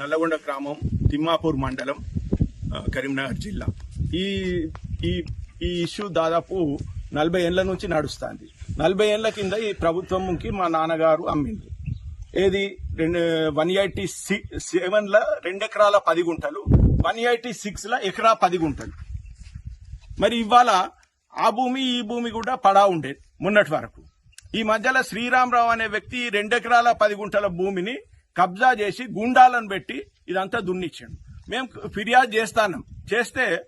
నల్లగొండ గ్రామం తిమ్మాపూర్ మండలం కరీంనగర్ జిల్లా. ఈ ఈ ఈ ఇష్యూ దాదాపు నలభై ఏళ్ళ నుంచి నడుస్తుంది. నలభై ఏళ్ళ కింద ఈ ప్రభుత్వంకి మా నాన్నగారు అమ్మింది ఏది? రెండు వన్ ఎయిటీ సెవెన్ ల రెండు ఎకరాల పది గుంటలు వన్ ఎయిటీ సిక్స్లో ఎకరా పది గుంటలు. మరి ఇవాళ ఆ భూమి ఈ భూమి కూడా పడా ఉండేది మొన్నటి వరకు. ఈ మధ్యలో శ్రీరామరావు అనే వ్యక్తి రెండెకరాల పది గుంటల భూమిని కబ్జా చేసి గుండాలను పెట్టి ఇదంతా దున్నిచ్చాడు. మేము ఫిర్యాదు చేస్తాను. చేస్తే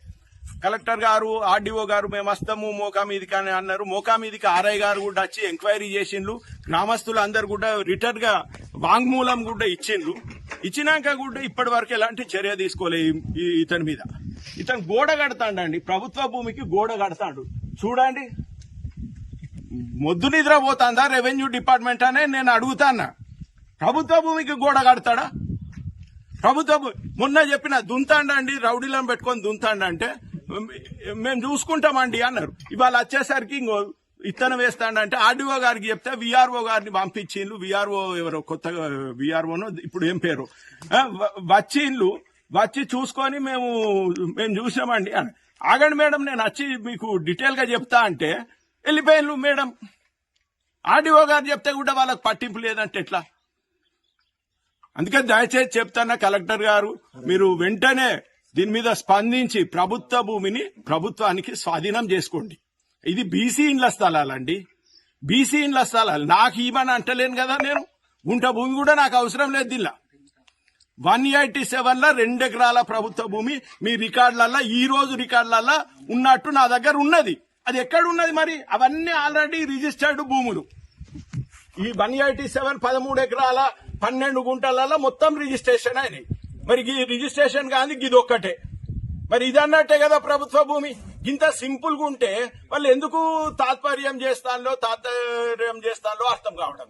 కలెక్టర్ గారు ఆర్డీఓ గారు మేము వస్తాము మోకా మీదికి అని అన్నారు. మోకా మీదికి ఆర్ఐ గారు కూడా వచ్చి ఎంక్వైరీ చేసిండ్రు గ్రామస్తులు అందరు కూడా రిటర్న్గా వాంగ్మూలం కూడా ఇచ్చిండ్రు. ఇచ్చినాక కూడా ఇప్పటి వరకు ఎలాంటి చర్య తీసుకోలే ఇతని మీద. ఇతను గోడ కడతాడండి. ప్రభుత్వ భూమికి గోడ కడతాడు. చూడండి. మొద్దు నిద్ర పోతాందా? రెవెన్యూ డిపార్ట్మెంట్ అనే నేను అడుగుతాన్నా. ప్రభుత్వ భూమికి గోడ కడతాడా? ప్రభుత్వ మొన్న చెప్పిన దుంతాండండి రౌడీలను పెట్టుకొని దుంతాండంటే మేము చూసుకుంటామండి అన్నారు. ఇవాళ వచ్చేసరికి ఇంకో ఇత్తనం వేస్తాడంటే ఆర్డీఓ గారికి చెప్తే విఆర్ఓ గారిని పంపించిండ్రు విఆర్ఓ ఎవరో కొత్తగా విఆర్ఓను ఇప్పుడు ఏం పేరు? వచ్చిండ్లు. వచ్చిండ్రు వచ్చి చూసుకొని మేము మేము చూసామండి అని. ఆగండి మేడం నేను వచ్చి మీకు డీటెయిల్గా చెప్తా అంటే వెళ్ళిపోయిండ్రు మేడం. ఆర్డీఓ గారు చెప్తే కూడా వాళ్ళకి పట్టింపు లేదంటే ఎట్లా? అందుకే దయచేసి చెప్తాను కలెక్టర్ గారు మీరు వెంటనే దీని మీద స్పందించి ప్రభుత్వ భూమిని ప్రభుత్వానికి స్వాధీనం చేసుకోండి. ఇది బీసీ ఇండ్ల స్థలాలండి. బీసీ ఇండ్ల స్థలాలు. నాకు ఇవ్వని అంటలేను కదా నేను. గుంట భూమి కూడా నాకు అవసరం లేదు దీనిలో. వన్ ఎయిటీ సెవెన్లో రెండు ఎకరాల ప్రభుత్వ భూమి మీ రికార్డులల్లో ఈ రోజు రికార్డులల్లో ఉన్నట్టు నా దగ్గర ఉన్నది. అది ఎక్కడ ఉన్నది మరి? అవన్నీ ఆల్రెడీ రిజిస్టర్డ్ భూములు. ఈ వన్ ఎయిటీ సెవెన్ పదమూడు ఎకరాల పన్నెండు గుంటలలో మొత్తం రిజిస్ట్రేషన్ అయినాయి. మరి ఈ రిజిస్ట్రేషన్ కానీ ఇది ఒక్కటే మరి ఇది అన్నట్టే కదా ప్రభుత్వ భూమి? ఇంత సింపుల్గా ఉంటే వాళ్ళు ఎందుకు తాత్పర్యం చేస్తానో తాత్పర్యం చేస్తానో అర్థం కావడం